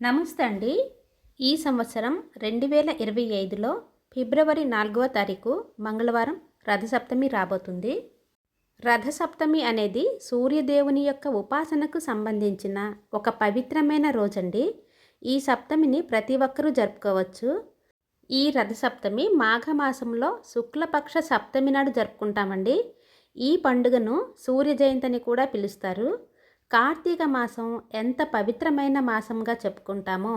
నమస్తే అండి. ఈ సంవత్సరం రెండు వేల ఇరవై ఐదులో ఫిబ్రవరి నాలుగవ తారీఖు మంగళవారం రథసప్తమి రాబోతుంది. రథసప్తమి అనేది సూర్యదేవుని యొక్క ఉపాసనకు సంబంధించిన ఒక పవిత్రమైన రోజండి. ఈ సప్తమిని ప్రతి ఒక్కరూ జరుపుకోవచ్చు. ఈ రథసప్తమి మాఘమాసంలో శుక్లపక్ష సప్తమి నాడు జరుపుకుంటామండి. ఈ పండుగను సూర్య జయంతి అని కూడా పిలుస్తారు. కార్తీక మాసం ఎంత పవిత్రమైన మాసంగా చెప్పుకుంటామో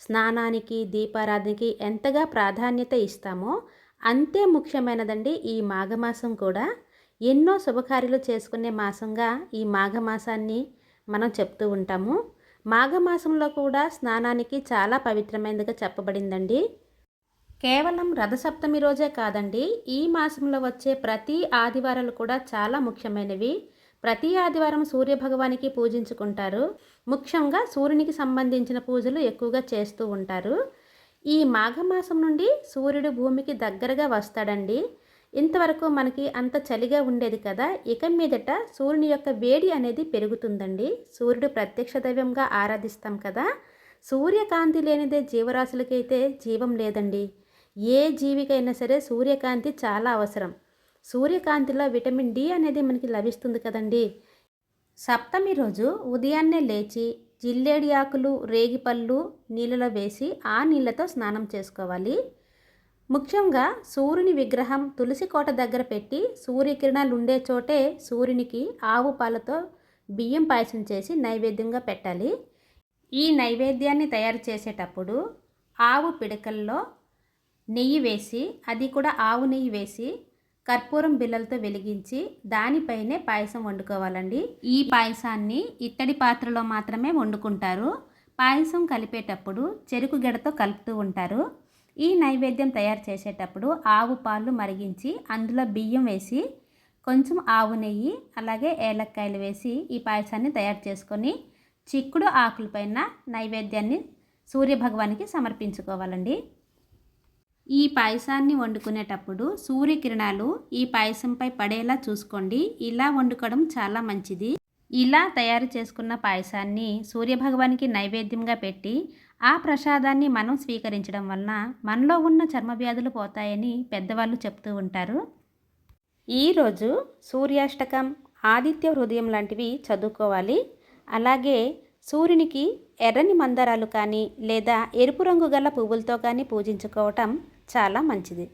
స్నానానికి దీపారాధనకి ఎంతగా ప్రాధాన్యత ఇస్తామో అంతే ముఖ్యమైనదండి ఈ మాఘమాసం కూడా. ఎన్నో శుభకార్యాలు చేసుకునే మాసంగా ఈ మాఘమాసాన్ని మనం చెప్తూ ఉంటాము. మాఘమాసంలో కూడా స్నానానికి చాలా పవిత్రమైనదిగా చెప్పబడిందండి. కేవలం రథసప్తమి రోజే కాదండి ఈ మాసంలో వచ్చే ప్రతి ఆదివారాలు కూడా చాలా ముఖ్యమైనవి. ప్రతి ఆదివారం సూర్యభగవానికి పూజించుకుంటారు. ముఖ్యంగా సూర్యునికి సంబంధించిన పూజలు ఎక్కువగా చేస్తూ ఉంటారు. ఈ మాఘమాసం నుండి సూర్యుడు భూమికి దగ్గరగా వస్తాడండి. ఇంతవరకు మనకి అంత చలిగా ఉండేది కదా ఇక మీదట సూర్యుని యొక్క వేడి అనేది పెరుగుతుందండి. సూర్యుడు ప్రత్యక్ష దైవంగా ఆరాధిస్తాం కదా సూర్యకాంతి లేనిదే జీవరాశులకైతే జీవం లేదండి. ఏ జీవికైనా సరే సూర్యకాంతి చాలా అవసరం. సూర్యకాంతిలో విటమిన్ డి అనేది మనకి లభిస్తుంది కదండి. సప్తమి రోజు ఉదయాన్నే లేచి జిల్లేడి ఆకులు రేగిపళ్ళు నీళ్ళలో వేసి ఆ నీళ్ళతో స్నానం చేసుకోవాలి. ముఖ్యంగా సూర్యుని విగ్రహం తులసి కోట దగ్గర పెట్టి సూర్యకిరణాలు ఉండే చోటే సూర్యునికి ఆవు పాలతో బియ్యం పాయసం చేసి నైవేద్యంగా పెట్టాలి. ఈ నైవేద్యాన్ని తయారు చేసేటప్పుడు ఆవు పిడకల్లో నెయ్యి వేసి అది కూడా ఆవు నెయ్యి వేసి కర్పూరం బిళ్ళలతో వెలిగించి దానిపైనే పాయసం వండుకోవాలండి. ఈ పాయసాన్ని ఇత్తడి పాత్రలో మాత్రమే వండుకుంటారు. పాయసం కలిపేటప్పుడు చెరుకు గడతో కలుపుతూ ఉంటారు. ఈ నైవేద్యం తయారు చేసేటప్పుడు ఆవు పాలు మరిగించి అందులో బియ్యం వేసి కొంచెం ఆవు నెయ్యి అలాగే ఏలక్కాయలు వేసి ఈ పాయసాన్ని తయారు చేసుకొని చిక్కుడు ఆకులపైన నైవేద్యాన్ని సూర్యభగవానికి సమర్పించుకోవాలండి. ఈ పాయసాన్ని వండుకునేటప్పుడు సూర్యకిరణాలు ఈ పాయసంపై పడేలా చూసుకోండి. ఇలా వండుకోవడం చాలా మంచిది. ఇలా తయారు చేసుకున్న పాయసాన్ని సూర్యభగవానికి నైవేద్యంగా పెట్టి ఆ ప్రసాదాన్ని మనం స్వీకరించడం వలన మనలో ఉన్న చర్మ వ్యాధులు పోతాయని పెద్దవాళ్ళు చెప్తూ ఉంటారు. ఈరోజు సూర్యాష్టకం ఆదిత్య హృదయం లాంటివి చదువుకోవాలి. అలాగే సూర్యునికి ఎర్రని మందారాలు కానీ లేదా ఎరుపు రంగు గల పువ్వులతో కానీ పూజించుకోవటం చాలా మంచిది.